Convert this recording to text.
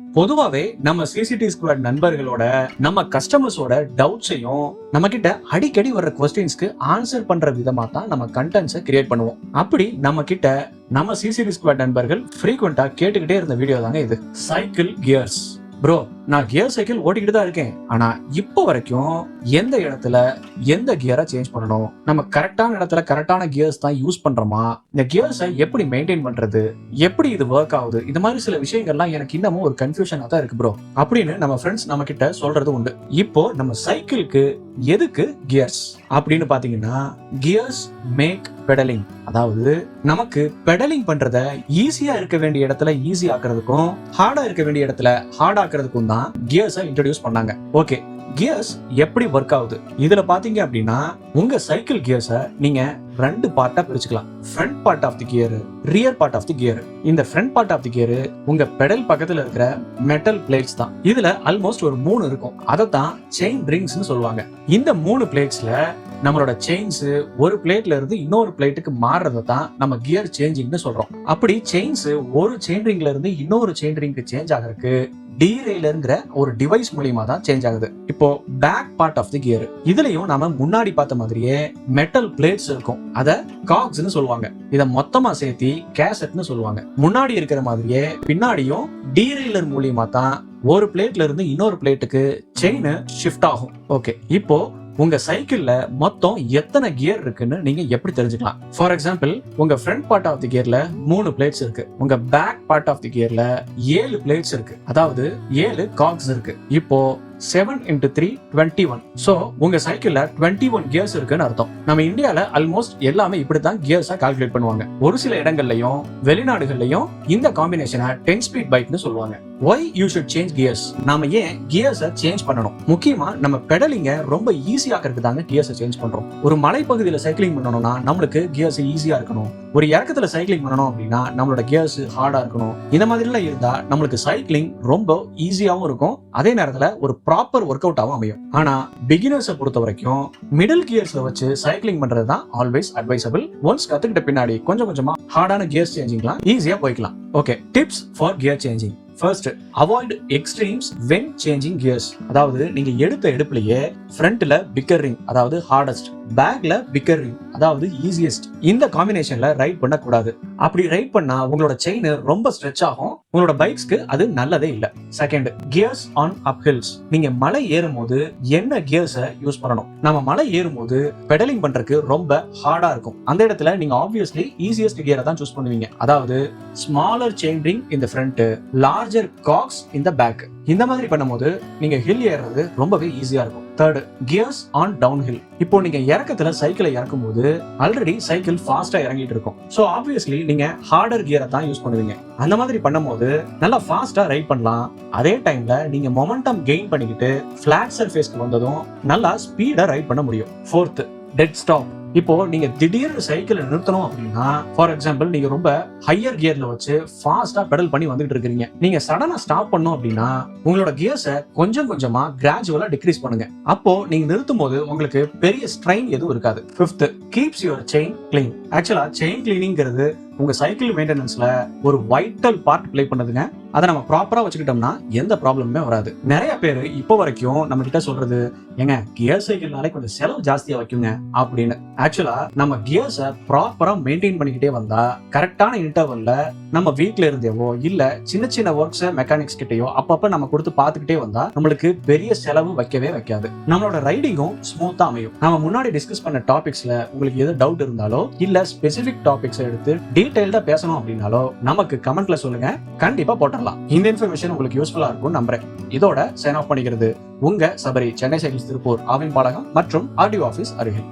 பொதுவாவே நம்ம CCTV squad நண்பர்களோட நம்ம கஸ்டமர்ஸோட டவுட்ஸையும் நம்ம கிட்ட அடிக்கடி வர்ற கொஸ்டின்ஸ்க்கு ஆன்சர் பண்ற விதமா தான் நம்ம கண்டென்ட்ஸை கிரியேட் பண்ணுவோம். அப்படி நம்ம கிட்ட நம்ம சிசிடி ஸ்குவாட் நண்பர்கள் ஃப்ரீக்வெண்டா கேட்டுக்கிட்டே இருந்த வீடியோ தாங்க இது. சைக்கிள் கியர்ஸ் ப்ரோ நான் கியர் சைக்கிள் ஓட்டிக்கிட்டு தான் இருக்கேன். ஆனா இப்போ வரைக்கும் எந்த இடத்துல எந்த கியரை சேஞ்ச் பண்ணணும்? நம்ம கரெக்டான இடத்துல கரெக்டான கியர்ஸ் தான் யூஸ் பண்றோமா? இந்த கியர்ஸை எப்படி மெயின்டைன் பண்றது? எப்படி இது ஒர்க் ஆகுது? இந்த மாதிரி சில விஷயங்கள்லாம் எனக்கு இன்னமும் ஒரு கன்ஃபியூஷனா தான் இருக்கு ப்ரோ அப்படின்னு நம்ம ஃப்ரெண்ட்ஸ் நம்ம கிட்ட சொல்றது உண்டு. இப்போ நம்ம சைக்கிளுக்கு எதுக்கு கியர்ஸ் அப்படின்னு பாத்தீங்கன்னா கியர்ஸ் மேக் பெடலிங் அதாவது நமக்கு பெடலிங் பண்றத ஈஸியா இருக்க வேண்டிய இடத்துல ஈஸி ஆக்குறதுக்கும் ஹார்டா இருக்க வேண்டிய இடத்துல ஹார்ட் ஆக்குறதுக்கும் தான் கியர்ஸை இன்ட்ரடியூஸ் பண்ணாங்க. ஓகே கியர்ஸ் எப்படி ஒர்க் ஆகுது? இதுல பாத்தீங்க அப்படின்னா உங்க சைக்கிள் கியர்ஸை நீங்க ரெண்டு பார்ட்டா பிரிச்சுக்கலாம். Front part of the gear rear part of the gear இந்த front part of the gear உங்க பெடல் பக்கத்துல இருக்கிற மெட்டல் பிளேட்ஸ் தான். இதுல ஆல்மோஸ்ட் ஒரு மூணு இருக்கும். அதை தான் செயின் ரிங்ஸ்னு சொல்லுவாங்க. இந்த மூணு பிளேட்ஸ்ல நம்மளோட செயின்ஸ் ஒரு பிளேட்ல இருந்து இன்னொரு பிளேட்டுக்கு மாறுறதை தான் நம்ம கியர் சேஞ்சிங்னு சொல்றோம். அப்படி செயின்ஸ் ஒரு செயின் ரிங்ல இருந்து இன்னொரு செயின் ரிங்க்கு சேஞ்ச் ஆகிறதுக்கு டீரெயிலருங்கிற ஒரு டிவைஸ் மூலியமா தான் சேஞ்ச் ஆகுது. இப்போ back part of the gear இதுலயும் நாம முன்னாடி பார்த்த மாதிரியே மெட்டல் பிளேட்ஸ் இருக்கும். அத காக்ஸ்னு சொல்லுவாங்க. இதை மொத்தமா சேர்த்தி கேசட்னு சொல்லுவாங்க. முன்னாடி இருக்கிற மாதிரியே பின்னாடியும் டீரெயிலர் மூலியமா தான் ஒரு பிளேட்ல இருந்து இன்னொரு பிளேட்டுக்கு செயின் ஷிஃப்ட் ஆகும். ஓகே இப்போ உங்க சைக்கிள்ல மொத்தம் எத்தனை கியர் இருக்குன்னு நீங்க எப்படி தெரிஞ்சுக்கலாம்? ஃபார் எக்ஸாம்பிள் உங்க ஃப்ரண்ட் பார்ட் ஆஃப் தி கியர்ல மூணு பிளேட்ஸ் இருக்கு. உங்க பேக் பார்ட் ஆஃப் தி கியர்ல ஏழு பிளேட்ஸ் இருக்கு. அதாவது ஏழு காக்ஸ் இருக்கு. இப்போ seven into three twenty one so உங்க சைக்கிள்ல டுவெண்ட்டி ஒன் கியர்ஸ் இருக்குன்னு அர்த்தம். நம்ம இந்தியாவில் ஆல்மோஸ்ட் எல்லாமே இப்படித்தான் கியர்ஸா கால்குலேட் பண்ணுவாங்க. ஒரு சில இடங்கள்லயும் வெளிநாடுகள்லயும் இந்த காம்பினேஷனை டென் ஸ்பீட் பைக்னு சொல்லுவாங்க. Why you should change gears நாம ஏன் கியர்ஸை சேஞ்ச் பண்ணணும்? முக்கியமா நம்ம பெடலிங்க ரொம்ப ஈஸி ஆக்கிறதுக்கு தாங்க கியர்ஸை சேஞ்ச் பண்றோம். ஒரு மலைப்பகுதியில் சைக்கிளிங் பண்ணணும்னா நம்மளுக்கு கியர்ஸ் ஈஸியா இருக்கணும். ஒரு இறக்கத்துல சைக்கிளிங் பண்ணணும் அப்படின்னா நம்மளோட கியர்ஸ் ஹார்டா இருக்கணும். இந்த மாதிரிலாம் இருந்தா நம்மளுக்கு சைக்கிளிங் ரொம்ப ஈஸியாவும் இருக்கும். அதே நேரத்துல ஒரு ப்ராப்பர் ஒர்க் அவுட்டாகவும் அமையும். ஆனா பிகினர்ஸை பொறுத்த வரைக்கும் மிடில் கியர்ஸ்ல வச்சு சைக்கிளிங் பண்றது தான் ஆல்வேஸ் அட்வைசபிள் ஒன்ஸ் கத்துக்கிட்ட பின்னாடி கொஞ்சம் கொஞ்சமா ஹார்டான கியர்ஸ் சேஞ்சிங்லாம் ஈஸியா போய்க்கலாம். Okay tips for gear changing first avoid extremes when changing gears அதாவது நீங்க எடுத்த எடுப்புலயே ஃப்ரண்ட்ல பிக்கர் ரிங் அதாவது ஹார்டஸ்ட் பேக்ல பிக்கர் ரிங் அதாவது ஈஸியஸ்ட் இந்த காம்பினேஷன்ல ரைட் பண்ணக்கூடாது. அப்படி ரைட் பண்ணா உங்களோட செயின் ரொம்ப ஸ்ட்ரெச் ஆகும். உங்களோட பைக்ஸ்க்கு அது நல்லதே இல்லை. Second gears on up hills நீங்க மலை ஏறும்போது என்ன கியர்ஸை யூஸ் பண்ணணும்? நம்ம மலை ஏறும்போது பெடலிங் பண்றதுக்கு ரொம்ப ஹார்டா இருக்கும். அந்த இடத்துல நீங்க ஆப்வியஸ்லி ஈஸியஸ்ட் கியரை தான் சூஸ் பண்ணுவீங்க. அதாவது ஸ்மாலர் செயின் ரிங் இந்த ஃப்ரண்ட் லார்ஜர் காக்ஸ் இந்த பேக் இந்த மாதிரி பண்ணும்போது நீங்க ஹில் ஏறுறது ரொம்பவே ஈஸியா இருக்கும். Third gears on down hill இப்போ நீங்க இறக்கத்துல சைக்கிளை இறக்கும் போது ஆல்ரெடி சைக்கிள் ஃபாஸ்டா இறங்கிட்டு இருக்கும். ஸோ ஆப்வியஸ்லி நீங்க ஹார்டர் கியரை தான் யூஸ் பண்ணுவீங்க. அந்த மாதிரி பண்ணும்போது நல்லா ஃபாஸ்டா ரைட் பண்ணலாம். அதே டைம்ல நீங்க மொமெண்டம் கெயின் பண்ணிக்கிட்டு ஃபிளாட் சர்ஃபேஸ்க்கு வந்ததும் நல்லா ஸ்பீடா ரைட் பண்ண முடியும். ஃபோர்த் டெட் ஸ்டாப் இப்போ நீங்க திடீர்னு சைக்கிளை நிறுத்தணும் அப்படின்னா ஃபார் எக்ஸாம்பிள் நீங்க ரொம்ப ஹையர் கியர்ல வச்சு ஃபாஸ்டா பெடல் பண்ணி வந்துட்டு இருக்கீங்க நீங்க சடனா ஸ்டாப் பண்ணும் அப்படின்னா உங்களோட கியர்ஸை கொஞ்சம் கொஞ்சமா கிராஜுவலா டிக்ரீஸ் பண்ணுங்க. அப்போ நீங்க நிறுத்தும் போது உங்களுக்கு பெரிய ஸ்ட்ரெயின் எதுவும் இருக்காது. Fifth keeps your chain clean ஆக்சுவலா செயின் கிளீனிங்கிறது உங்க சைக்கிள் மெயின்டெனன்ஸ்ல ஒரு வைட்டல் பார்ட் ப்ளே பண்ணுதுங்க. அதை நம்ம ப்ராப்பரா வச்சுக்கிட்டோம்னா எந்த ப்ராப்ளமுமே வராது. நிறைய பேர் இப்போ வரைக்கும் நம்ம கிட்ட சொல்றது ஏங்க கியர் சைக்கிள்னாலே கொஞ்சம் செலவு ஜாஸ்தியா வைக்குங்க அப்படின்னு. ஆக்சுவலா நம்ம கியர்ஸை ப்ராப்பரா மெயின்டைன் பண்ணிக்கிட்டே வந்தா கரெக்டான இன்டர்வல்ல நம்ம வீட்ல இருந்தேவோ இல்ல சின்ன சின்ன ஒர்க்ஸை மெக்கானிக்ஸ் கிட்டயோ அப்பப்ப நம்ம கொடுத்து பார்த்துக்கிட்டே வந்தா நம்மளுக்கு பெரிய செலவு வைக்கவே வைக்காது. நம்மளோட ரைடிங்கும் ஸ்மூத்தா அமையும். நம்ம முன்னாடி டிஸ்கஸ் பண்ண டாபிக்ஸ்ல உங்களுக்கு எது டவுட் இருந்தாலோ இல்ல ஸ்பெசிபிக் டாபிக்ஸ் எடுத்து டீடைல்டா பேசணும் அப்படின்னாலோ நமக்கு கமெண்ட்ல சொல்லுங்க. கண்டிப்பா போட்டுடலாம். இந்த இன்ஃபர்மேஷன் உங்களுக்கு யூஸ்ஃபுல்லா இருக்கும் நம்புறேன். இதோட சைன் ஆஃப் பண்ணிக்கிறது உங்க சபரி சென்னை சைக்கிள்ஸ் திருப்பூர் ஆவின் பாடகம் மற்றும் ஆர்டிஓ ஆஃபீஸ் அருகில்.